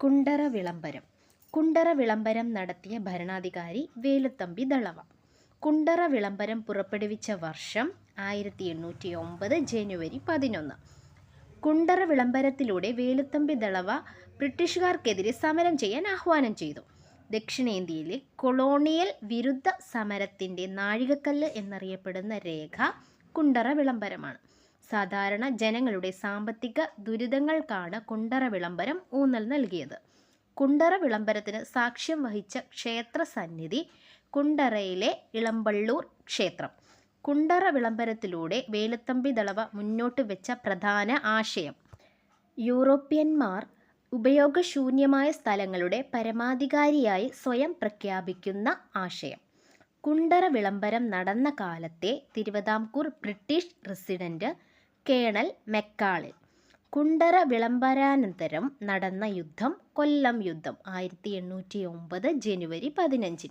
കുണ്ടറ വിളംബരം. കുണ്ടറ വിളംബരം നടത്തിയ ഭരണാധികാരി വേലുത്തമ്പി ദളവ. കുണ്ടറ വിളംബരം പുറപ്പെടുവിച്ച വർഷം ആയിരത്തി എണ്ണൂറ്റി ഒമ്പത് ജനുവരി പതിനൊന്ന്. കുണ്ടറ വിളംബരത്തിലൂടെ വേലുത്തമ്പി ദളവ ബ്രിട്ടീഷുകാർക്കെതിരെ സമരം ചെയ്യാൻ ആഹ്വാനം ചെയ്തു. ദക്ഷിണേന്ത്യയിലെ കൊളോണിയൽ വിരുദ്ധ സമരത്തിന്റെ നാഴികക്കല്ല് എന്നറിയപ്പെടുന്ന രേഖ കുണ്ടറ വിളംബരമാണ്. സാധാരണ ജനങ്ങളുടെ സാമ്പത്തിക ദുരിതങ്ങൾക്കാണ് കുണ്ടറ വിളംബരം ഊന്നൽ നൽകിയത്. കുണ്ടറ വിളംബരത്തിന് സാക്ഷ്യം വഹിച്ച ക്ഷേത്ര സന്നിധി കുണ്ടറയിലെ ഇളമ്പള്ളൂർ ക്ഷേത്രം. കുണ്ടറ വിളംബരത്തിലൂടെ വേലുത്തമ്പി ദളവ മുന്നോട്ട് വെച്ച പ്രധാന ആശയം. യൂറോപ്യന്മാർ ഉപയോഗശൂന്യമായ സ്ഥലങ്ങളുടെ പരമാധികാരിയായി സ്വയം പ്രഖ്യാപിക്കുന്ന ആശയം. കുണ്ടറ വിളംബരം നടന്ന കാലത്തെ തിരുവിതാംകൂർ ബ്രിട്ടീഷ് റെസിഡന്റ് കേണൽ മെക്കാളിൽ. കുണ്ടറ വിളംബരാനന്തരം നടന്ന യുദ്ധം കൊല്ലം യുദ്ധം. ആയിരത്തി എണ്ണൂറ്റി ഒമ്പത് ജനുവരി പതിനഞ്ചിന്.